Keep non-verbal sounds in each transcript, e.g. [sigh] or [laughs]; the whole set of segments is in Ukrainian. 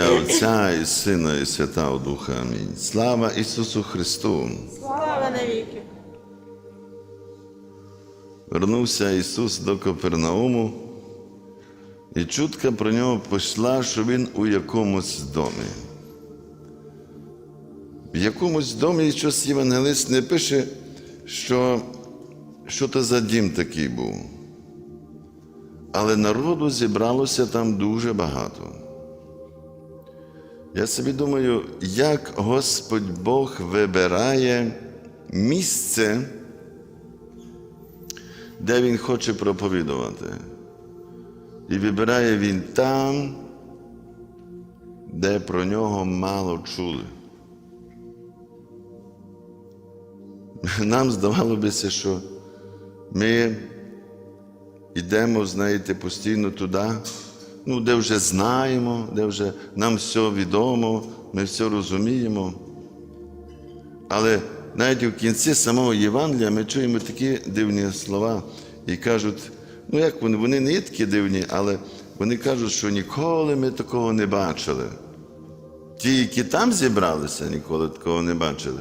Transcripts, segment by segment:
ім'я Отця і Сина, і Святого Духа. Амінь. Слава Ісусу Христу! Слава навіки! Вернувся Ісус до Капернауму, і чутка про нього пішла, що Він у якомусь домі. В якомусь домі щось євангелист не пише, що, що то за дім такий був. Але народу зібралося там дуже багато. Я собі думаю, як Господь Бог вибирає місце, де Він хоче проповідувати. І вибирає він там, де про нього мало чули. Нам здавалося, що ми йдемо, знаєте, постійно туди, ну, де вже знаємо, де вже нам все відомо, ми все розуміємо. Але навіть у кінці самого Євангелія ми чуємо такі дивні слова і кажуть, ну як вони, вони не є такі дивні, але вони кажуть, що ніколи ми такого не бачили. Ті, які там зібралися, ніколи такого не бачили.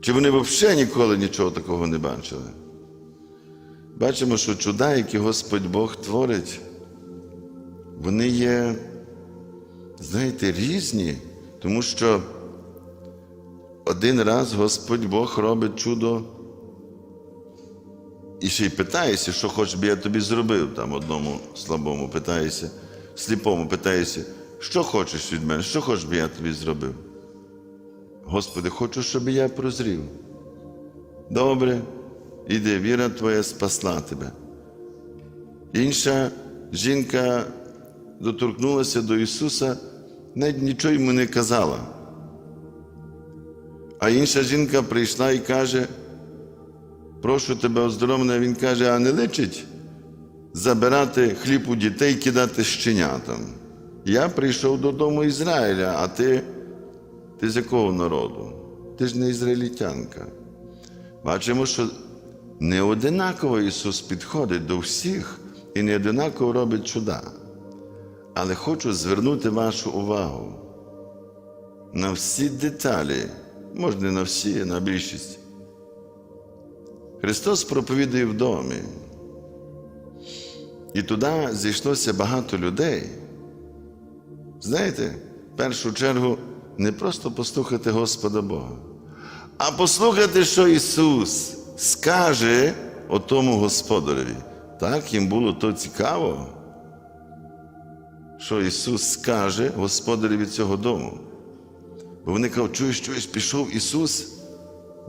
Чи вони взагалі ніколи нічого такого не бачили? Бачимо, що чуда, які Господь Бог творить, вони є, знаєте, різні, тому що один раз Господь Бог робить чудо. І ще й питаєшся, що хоч би я тобі зробив, там одному слабому питаєшся, сліпому питаєшся, що хочеш від мене, що хоч би я тобі зробив? Господи, хочу, щоб я прозрів. Добре, іди, віра твоя спасла тебе. Інша жінка доторкнулася до Ісуса, навіть нічого йому не казала. А інша жінка прийшла і каже, прошу тебе оздоровлення, він каже, а не личить забирати хліб у дітей, кидати щенятам. Я прийшов додому Ізраїля, а ти, ти з якого народу? Ти ж не ізраїльтянка. Бачимо, що не одинаково Ісус підходить до всіх і не одинаково робить чуда. Але хочу звернути вашу увагу на всі деталі, може не на всі, а на більшість. Христос проповідує в домі. І туди зійшлося багато людей. Знаєте, в першу чергу не просто послухати Господа Бога, а послухати, що Ісус скаже отому Господареві. Так їм було то цікаво, що Ісус скаже Господареві цього дому. Бо вони кажуть, чуєш, чуєш, пішов Ісус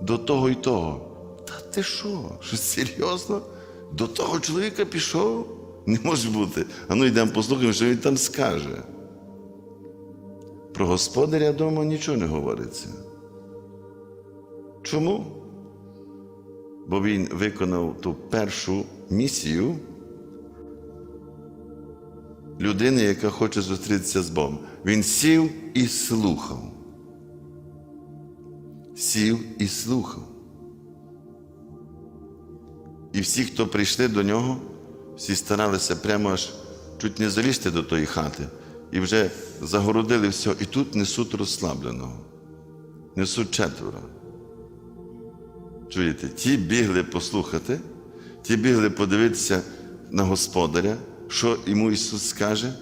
до того і того. Та ти що? Що серйозно? До того чоловіка пішов? Не може бути. А ну йдемо послухаємо, що він там скаже. Про господаря дому нічого не говориться. Чому? Бо він виконав ту першу місію людини, яка хоче зустрітися з Богом. Він сів і слухав. Сів і слухав. І всі, хто прийшли до нього, всі старалися прямо аж чуть не залізти до тої хати. І вже загородили все. І тут несуть розслабленого. Несуть четверо. Чуєте, ті бігли послухати, ті бігли подивитися на господаря, що йому Ісус скаже,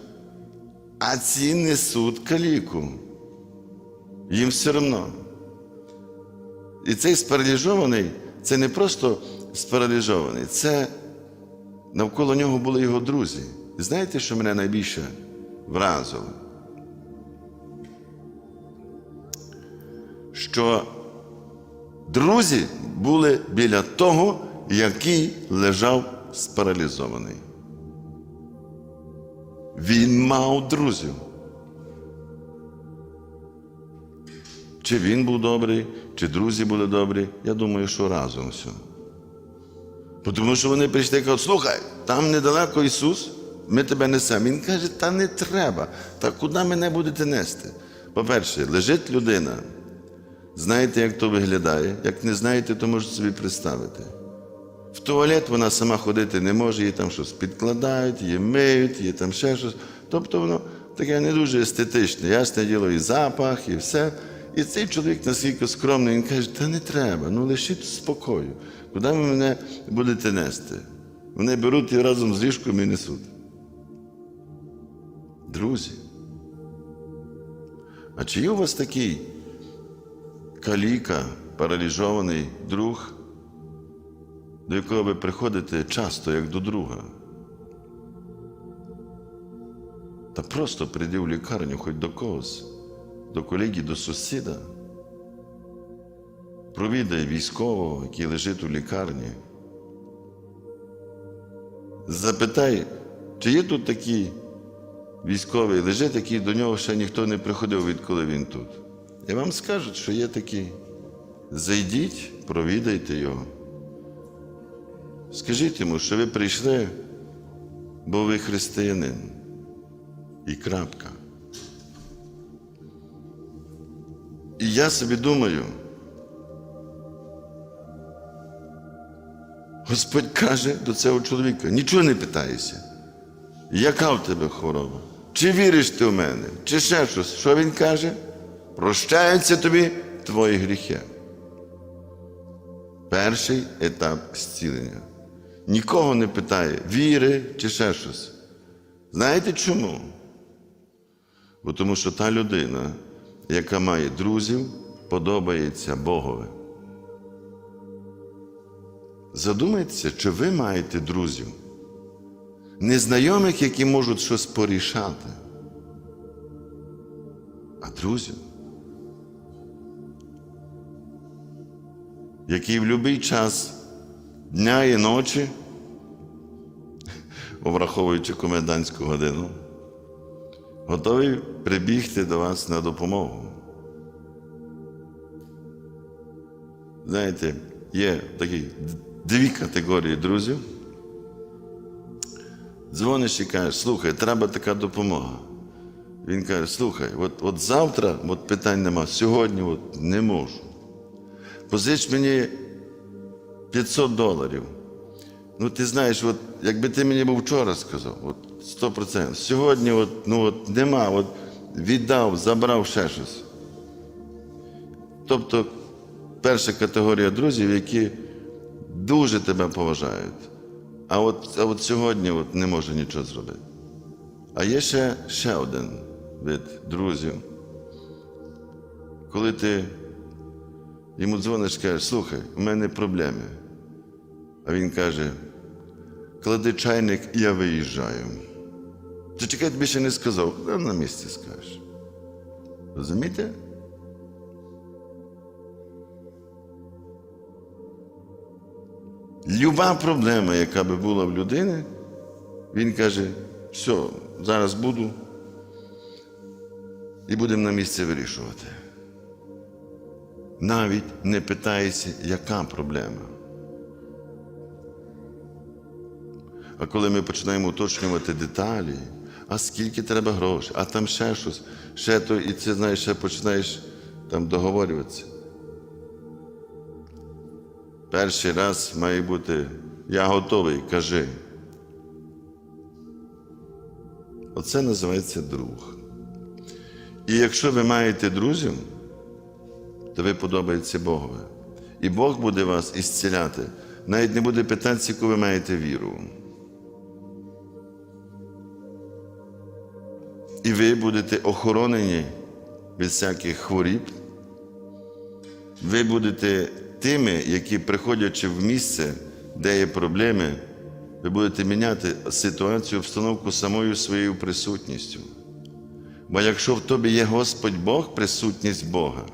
а ці несуть каліку. Їм все одно. І цей спараліжований це не просто спараліжований, це навколо нього були його друзі. І знаєте, що мене найбільше вразило? Що друзі були біля того, який лежав спаралізований. Він мав друзів. Чи він був добрий, чи друзі були добрі, я думаю, що разом все. Тому що вони прийшли і кажуть, слухай, там недалеко Ісус, ми тебе несемо. Він каже, та не треба. Та куди мене будете нести? По-перше, лежить людина. Знаєте, як то виглядає? Як не знаєте, то можете собі представити. В туалет вона сама ходити не може, їй там щось підкладають, її миють, її там ще щось. Тобто воно таке не дуже естетичне. Ясне діло, і запах, і все. І цей чоловік наскільки скромний, він каже, та не треба, ну лишіть спокою. Куди ви мене будете нести? Вони беруть і разом з ліжком і несуть. Друзі. А чи є у вас такий каліка, паралізований друг, до якого ви приходите часто, як до друга? Та просто прийди в лікарню хоч до когось, до колеги, до сусіда. Провідай військового, який лежить у лікарні. Запитай, чи є тут такий військовий лежить, який до нього ще ніхто не приходив, відколи він тут. І вам скажуть, що є такий. Зайдіть, провідайте його. Скажіть йому, що ви прийшли, бо ви християнин. І крапка. І я собі думаю, Господь каже до цього чоловіка, нічого не питайся. Яка в тебе хвороба? Чи віриш ти в мене? Чи ще щось? Що він каже? Прощаються тобі твої гріхи. Перший етап зцілення. Нікого не питає, віри чи ще щось. Знаєте чому? Бо тому що та людина, яка має друзів, подобається Богові. Задумайтеся, чи ви маєте друзів, незнайомих, які можуть щось порішати, а друзів, які в будь-який час дня і ночі, враховуючи комендантську годину, готові прибігти до вас на допомогу. Знаєте, є такі дві категорії друзів. Дзвониш і кажеш, слухай, треба така допомога. Він каже, слухай, от, от завтра от питань нема, сьогодні от не можу. Позич мені 500 доларів. Ну, ти знаєш, от, якби ти мені був вчора сказав, от 100%. Сьогодні от, ну, от, нема, от, віддав, забрав ще щось. Тобто, перша категорія друзів, які дуже тебе поважають. А от, а от сьогодні от не може нічого зробити. А є ще, ще один вид друзів. Коли ти йому дзвониш і кажеш, слухай, у мене проблеми. А він каже, клади чайник, я виїжджаю. Чи чекай, тобі ще не сказав, а на місці скажеш. Розумієте? Люба проблема, яка би була в людини, він каже, все, зараз буду і будемо на місці вирішувати. Навіть не питається, яка проблема. А коли ми починаємо уточнювати деталі, а скільки треба грошей, а там ще щось, ще то, і це знаєш, ще починаєш там договорюватися. Перший раз має бути я готовий, кажи. Оце називається друг. І якщо ви маєте друзів, то ви подобаєтеся Богові. І Бог буде вас ісціляти. Навіть не буде питатися, яку ви маєте віру. І ви будете охоронені від всяких хворіб. Ви будете тими, які, приходячи в місце, де є проблеми, ви будете міняти ситуацію, обстановку самою своєю присутністю. Бо якщо в тобі є Господь Бог, присутність Бога,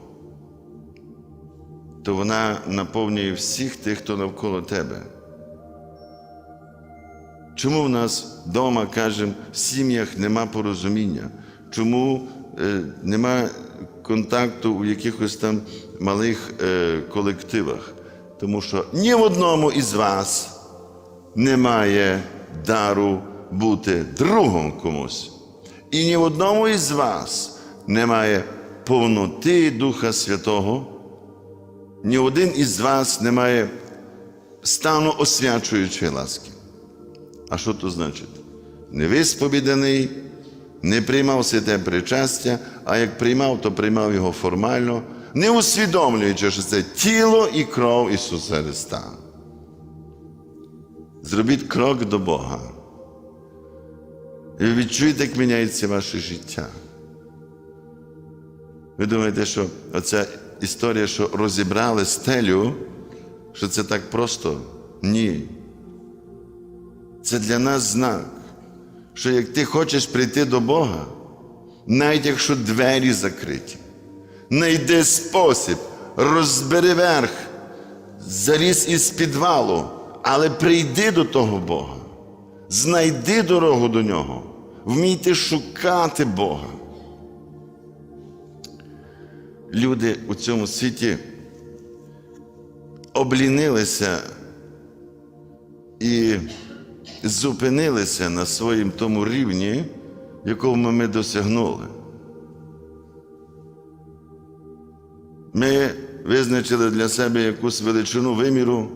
то вона наповнює всіх тих, хто навколо тебе. Чому в нас вдома, кажемо, в сім'ях нема порозуміння? Чому е, нема контакту у якихось там малих е, колективах? Тому що ні в одному із вас немає дару бути другом комусь. І ні в одному із вас немає повноти Духа Святого, ні один із вас не має стану освячуючої ласки. А що то значить? Не висповіданий, не приймав святе причастя, а як приймав, то приймав його формально, не усвідомлюючи, що це тіло і кров Ісуса Христа. Зробіть крок до Бога. І ви як міняється ваше життя. Ви думаєте, що оця історія, що розібрали стелю, що це так просто? Ні. Це для нас знак, що як ти хочеш прийти до Бога, навіть якщо двері закриті, знайди спосіб, розбери верх, залізь із підвалу, але прийди до того Бога, знайди дорогу до нього, вмійте шукати Бога. Люди у цьому світі облінилися і зупинилися на своїм тому рівні, якому ми досягнули. Ми визначили для себе якусь величину виміру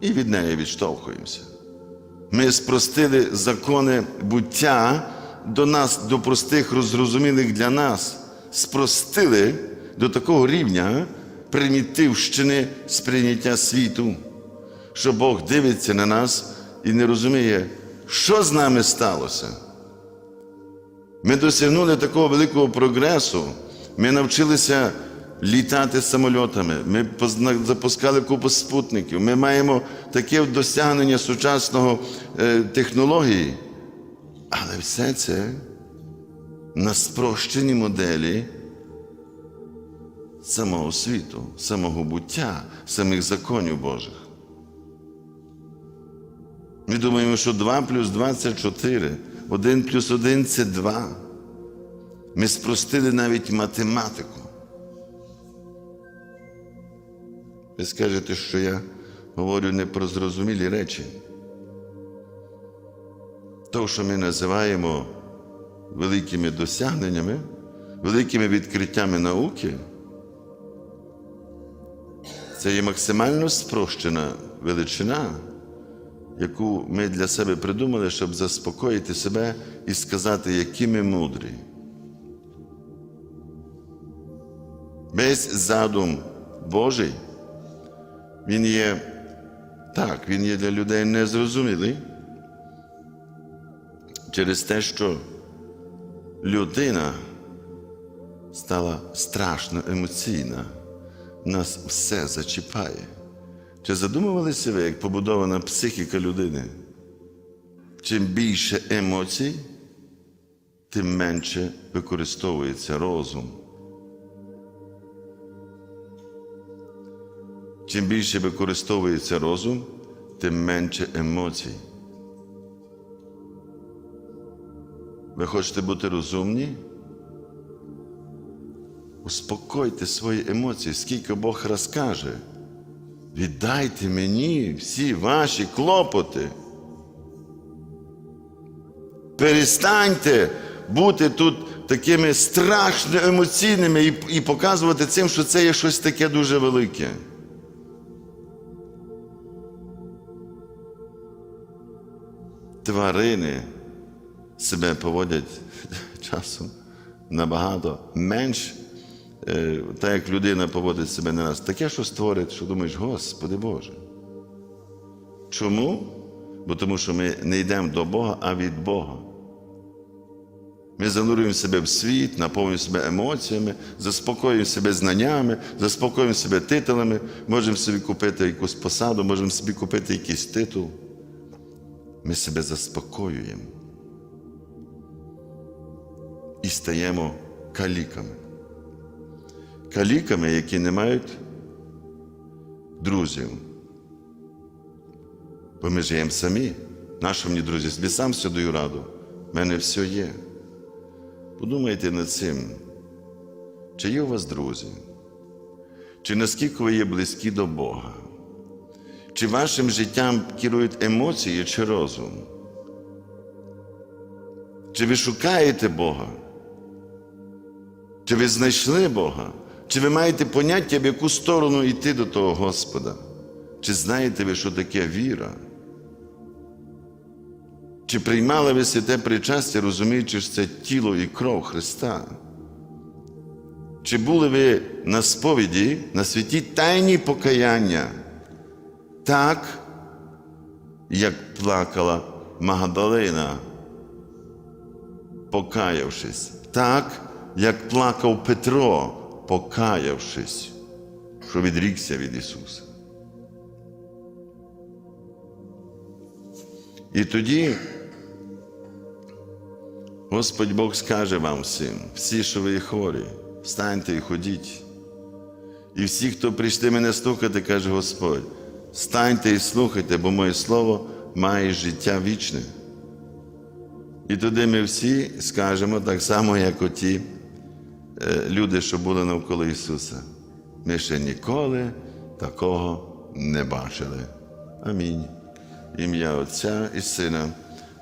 і від неї відштовхуємося. Ми спростили закони буття до нас, до простих, розрозумілих для нас, спростили до такого рівня примітивщини сприйняття світу, що Бог дивиться на нас і не розуміє, що з нами сталося. Ми досягнули такого великого прогресу, ми навчилися літати самольотами, ми запускали купу спутників, ми маємо таке досягнення сучасного е, технології. Але все це на спрощеній моделі самого світу, самого буття, самих законів Божих. Ми думаємо, що 2 плюс 2 це 4, 1 плюс 1 це 2. Ми спростили навіть математику. Ви скажете, що я говорю не про зрозумілі речі. То, що ми називаємо великими досягненнями, великими відкриттями науки, це є максимально спрощена величина, яку ми для себе придумали, щоб заспокоїти себе і сказати, які ми мудрі. Весь задум Божий, він є так, він є для людей незрозумілий через те, що людина стала страшно емоційна, нас все зачіпає. Чи задумувалися ви, як побудована психіка людини? Чим більше емоцій, тим менше використовується розум. Чим більше використовується розум, тим менше емоцій. Ви хочете бути розумні? Успокойте свої емоції, скільки Бог розкаже. Віддайте мені всі ваші клопоти. Перестаньте бути тут такими страшно емоційними і, і показувати цим, що це є щось таке дуже велике. Тварини себе поводять [laughs] часом набагато менш, е, так як людина поводить себе на нас. Таке, що створить, що думаєш, Господи Боже. Чому? Бо тому що ми не йдемо до Бога, а від Бога. Ми занурюємо себе в світ, наповнюємо себе емоціями, заспокоюємо себе знаннями, заспокоюємо себе титулами, можемо собі купити якусь посаду, можемо собі купити якийсь титул. Ми себе заспокоюємо і стаємо каліками. Каліками, які не мають друзів. Бо ми живемо самі. Нащо мені друзі? Собі сам все даю раду. У мене все є. Подумайте над цим, чи є у вас друзі? Чи наскільки ви є близькі до Бога? Чи вашим життям керують емоції чи розум? Чи ви шукаєте Бога? Чи ви знайшли Бога? Чи ви маєте поняття, в яку сторону йти до того Господа? Чи знаєте ви, що таке віра? Чи приймали ви святе причастя, розуміючи, що це тіло і кров Христа? Чи були ви на сповіді, на святій тайні покаяння, так, як плакала Магдалина, покаявшись, так, як плакав Петро, покаявшись, що відрікся від Ісуса. І тоді Господь Бог скаже вам всім, всі, що ви хворі, встаньте і ходіть. І всі, хто прийшли мене слухати, каже Господь, встаньте і слухайте, бо моє слово має життя вічне. І тоді ми всі скажемо так само, як оті люди, що були навколо Ісуса. Ми ще ніколи такого не бачили. Амінь. Ім'я Отця і Сина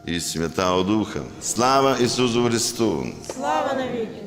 і Святого Духа. Слава Ісусу Христу! Слава навіки!